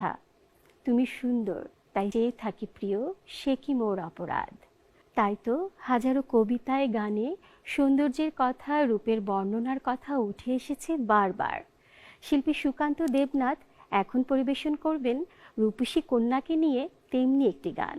কথা তুমি সুন্দর, তাই যে থাকি প্রিয়, সে কি মোর অপরাধ? তাই তো হাজারো কবিতায়, গানে, সৌন্দর্যের কথা, রূপের বর্ণনার কথা উঠে এসেছে বারবার। শিল্পী সুকান্ত দেবনাথ এখন পরিবেশন করবেন রূপসী কন্যাকে নিয়ে তেমনি একটি গান।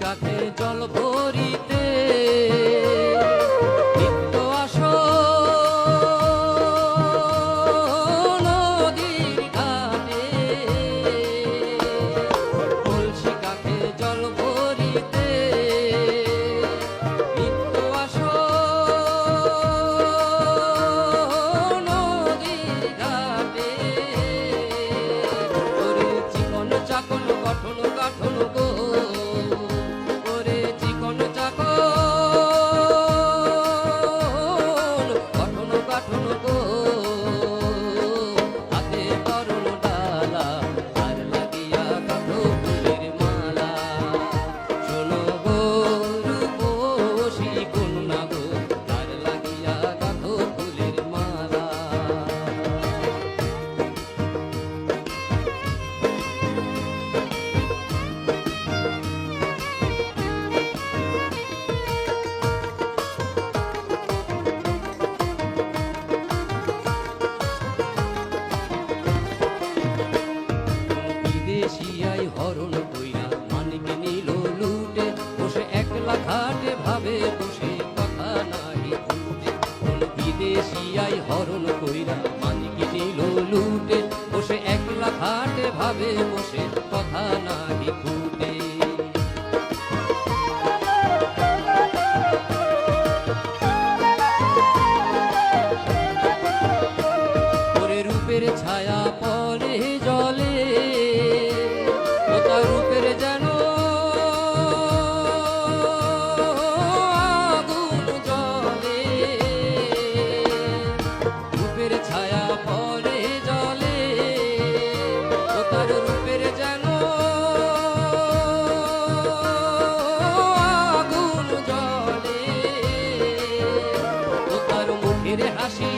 কাঠে বিদেশিয়াই হরণ কইরা মানিক নিল লুটে। বসে একলা ঘাটে ভাবে বসে, কথা নাহি ফুটে। রূপের ছায়া তার মুখের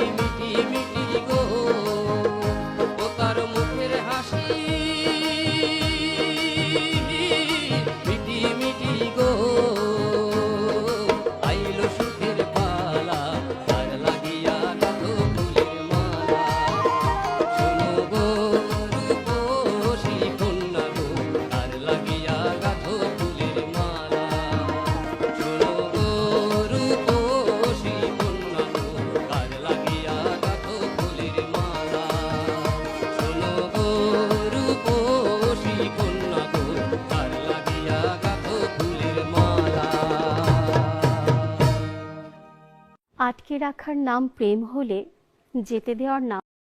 আটকে রাখার নাম প্রেম হলে যেতে দেওয়ার নাম